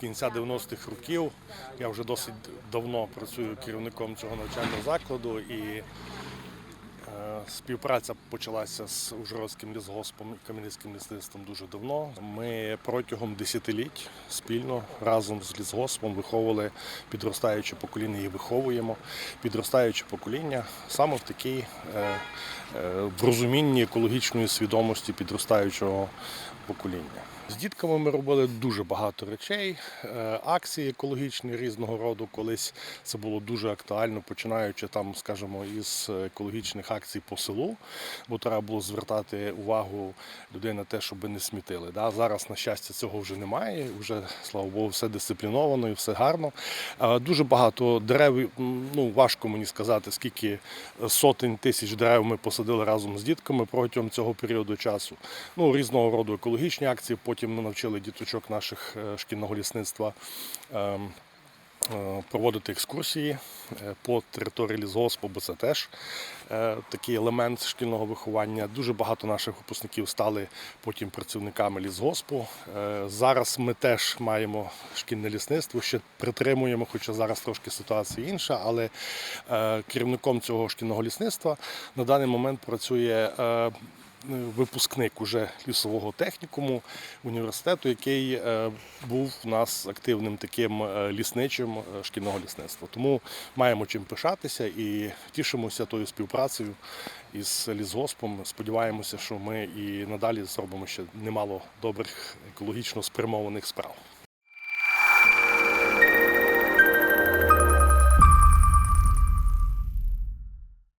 кінця 90-х років. Я вже досить давно працюю керівником цього навчального закладу і Співпраця почалася з Ужгородським лісгоспом і Кам'янецьким лісництвом дуже давно. Ми протягом десятиліть спільно разом з лісгоспом виховували підростаюче покоління і виховуємо підростаюче покоління саме в такій е, е, в розумінні екологічної свідомості підростаючого покоління. З дітками ми робили дуже багато речей, е, акції екологічні різного роду. Колись це було дуже актуально, починаючи там, скажімо, із екологічних акцій по селу, бо треба було звертати увагу людей на те, щоб не смітили. Да? Зараз, на щастя, цього вже немає. Вже слава Богу, все дисципліновано і все гарно. Дуже багато дерев. Ну важко мені сказати, скільки сотень тисяч дерев ми посадили разом з дітками протягом цього періоду часу. Ну різного роду екологічні акції. Потім ми навчили діточок наших е, шкільного лісництва. Е, Проводити екскурсії е, по території лісгоспу, бо це теж е, такий елемент шкільного виховання. Дуже багато наших випускників стали потім працівниками лісгоспу. Зараз ми теж маємо шкільне лісництво, ще притримуємо, хоча зараз трошки ситуація інша, але керівником цього шкільного лісництва на даний момент працює. Е, Випускник уже лісового технікуму університету, який е, був у нас активним таким е, лісничим шкільного лісництва. Тому маємо чим пишатися і тішимося тою співпрацею із лісгоспом. Сподіваємося, що ми і надалі зробимо ще немало добрих екологічно спрямованих справ.